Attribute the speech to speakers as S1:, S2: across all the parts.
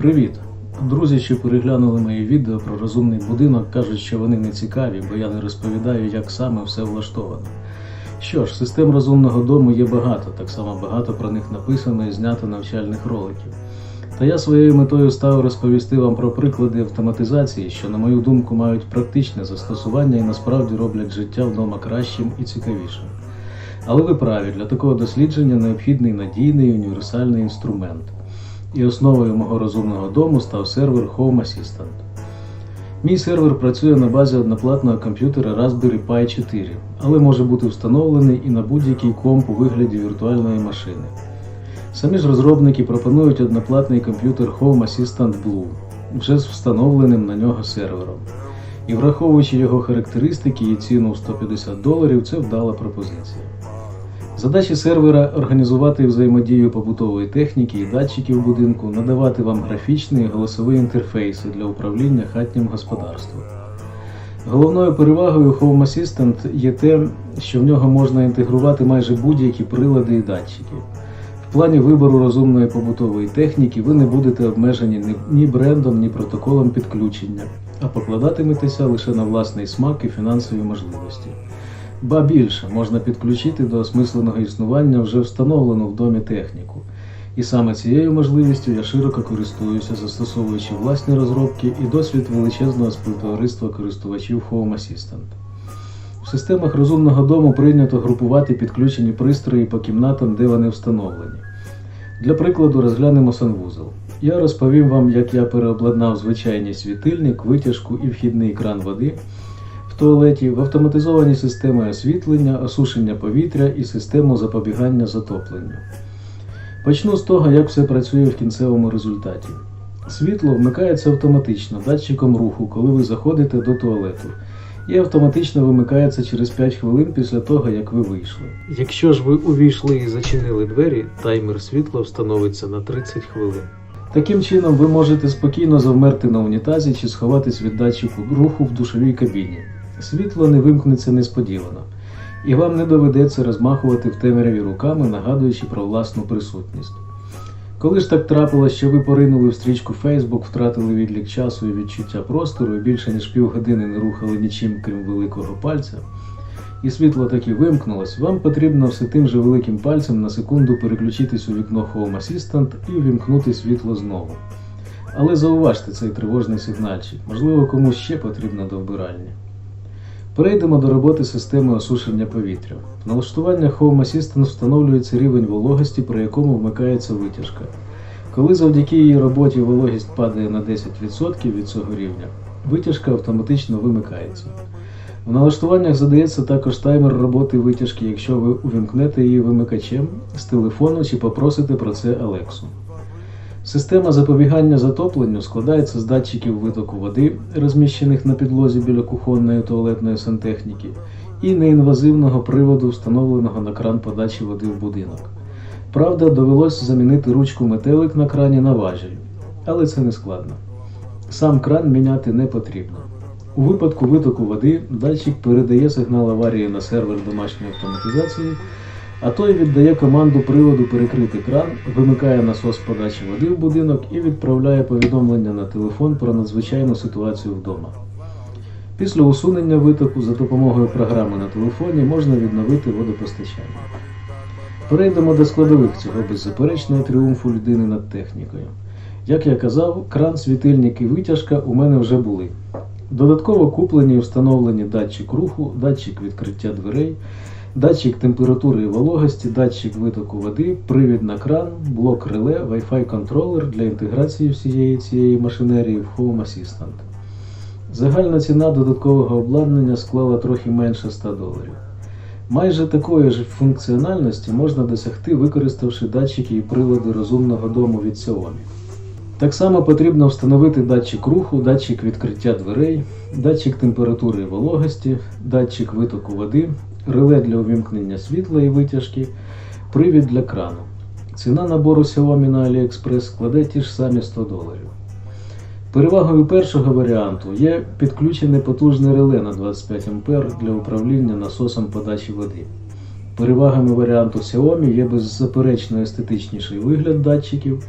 S1: Привіт! Друзі, що переглянули мої відео про розумний будинок, кажуть, що вони не цікаві, бо я не розповідаю, як саме все влаштовано. Що ж, систем розумного дому є багато, так само багато про них написано і знято навчальних роликів. Та я своєю метою став розповісти вам про приклади автоматизації, що, на мою думку, мають практичне застосування і насправді роблять життя вдома кращим і цікавішим. Але ви праві, для такого дослідження необхідний надійний універсальний інструмент. І основою мого розумного дому став сервер Home Assistant. Мій сервер працює на базі одноплатного комп'ютера Raspberry Pi 4, але може бути встановлений і на будь-який комп у вигляді віртуальної машини. Самі ж розробники пропонують одноплатний комп'ютер Home Assistant Blue вже з встановленим на нього сервером. І враховуючи його характеристики і ціну в 150 доларів, це вдала пропозиція. Задачі сервера організувати взаємодію побутової техніки і датчиків будинку, надавати вам графічні і голосові інтерфейси для управління хатнім господарством. Головною перевагою Home Assistant є те, що в нього можна інтегрувати майже будь-які прилади і датчики. В плані вибору розумної побутової техніки ви не будете обмежені ні- ні брендом, ні протоколом підключення, а покладатиметеся лише на власний смак і фінансові можливості. Ба більше можна підключити до осмисленого існування вже встановлену в домі техніку. І саме цією можливістю я широко користуюся, застосовуючи власні розробки і досвід величезного співтовариства користувачів Home Assistant. В системах розумного дому прийнято групувати підключені пристрої по кімнатам, де вони встановлені. Для прикладу розглянемо санвузол. Я розповім вам, як я переобладнав звичайний світильник, витяжку і вхідний кран води в туалеті в автоматизовані системи освітлення, осушення повітря і систему запобігання затопленню. Почну з того, як все працює в кінцевому результаті. Світло вмикається автоматично датчиком руху, коли ви заходите до туалету, і автоматично вимикається через 5 хвилин після того, як ви вийшли. Якщо ж ви увійшли і зачинили двері, таймер світла встановиться на 30 хвилин. Таким чином, ви можете спокійно завмерти на унітазі чи сховатись від датчику руху в душовій кабіні. Світло не вимкнеться несподівано, і вам не доведеться розмахувати в темряві руками, нагадуючи про власну присутність. Коли ж так трапилось, що ви поринули в стрічку Facebook, втратили відлік часу і відчуття простору, і більше ніж півгодини не рухали нічим, крім великого пальця, і світло таки вимкнулось, вам потрібно все тим же великим пальцем на секунду переключитись у вікно Home Assistant і увімкнути світло знову. Але зауважте цей тривожний сигнальчик, можливо, комусь ще потрібно до вбиральні. Перейдемо до роботи системи осушення повітря. В налаштуваннях Home Assistant встановлюється рівень вологості, при якому вмикається витяжка. Коли завдяки її роботі вологість падає на 10% від цього рівня, витяжка автоматично вимикається. В налаштуваннях задається також таймер роботи витяжки, якщо ви увімкнете її вимикачем з телефону чи попросите про це Алексу. Система запобігання затопленню складається з датчиків витоку води, розміщених на підлозі біля кухонної туалетної сантехніки, і неінвазивного приводу, встановленого на кран подачі води в будинок. Правда, довелось замінити ручку метелик на крані на важіль, але це не складно. Сам кран міняти не потрібно. У випадку витоку води датчик передає сигнал аварії на сервер домашньої автоматизації, а той віддає команду приводу перекрити кран, вимикає насос подачі води в будинок і відправляє повідомлення на телефон про надзвичайну ситуацію вдома. Після усунення витоку за допомогою програми на телефоні можна відновити водопостачання. Перейдемо до складових цього беззаперечного тріумфу людини над технікою. Як я казав, кран, світильник і витяжка у мене вже були. Додатково куплені і встановлені датчик руху, датчик відкриття дверей, датчик температури і вологості, датчик витоку води, привід на кран, блок реле, Wi-Fi контролер для інтеграції всієї цієї машинерії в Home Assistant. Загальна ціна додаткового обладнання склала трохи менше 100 доларів. Майже такої ж функціональності можна досягти, використавши датчики і прилади розумного дому від Xiaomi. Так само потрібно встановити датчик руху, датчик відкриття дверей, датчик температури і вологості, датчик витоку води, реле для увімкнення світла і витяжки, привід для крану. Ціна набору Xiaomi на AliExpress складе ті ж самі 100 доларів. Перевагою першого варіанту є підключене потужне реле на 25 А для управління насосом подачі води. Перевагами варіанту Xiaomi є беззаперечно естетичніший вигляд датчиків,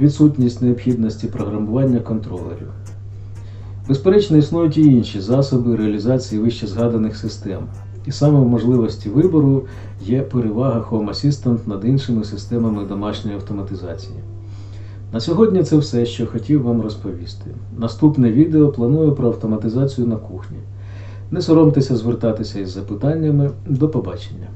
S1: відсутність необхідності програмування контролерів. Безперечно, існують і інші засоби реалізації вище згаданих систем. І саме в можливості вибору є перевага Home Assistant над іншими системами домашньої автоматизації. На сьогодні це все, що хотів вам розповісти. Наступне відео планую про автоматизацію на кухні. Не соромтеся звертатися із запитаннями. До побачення.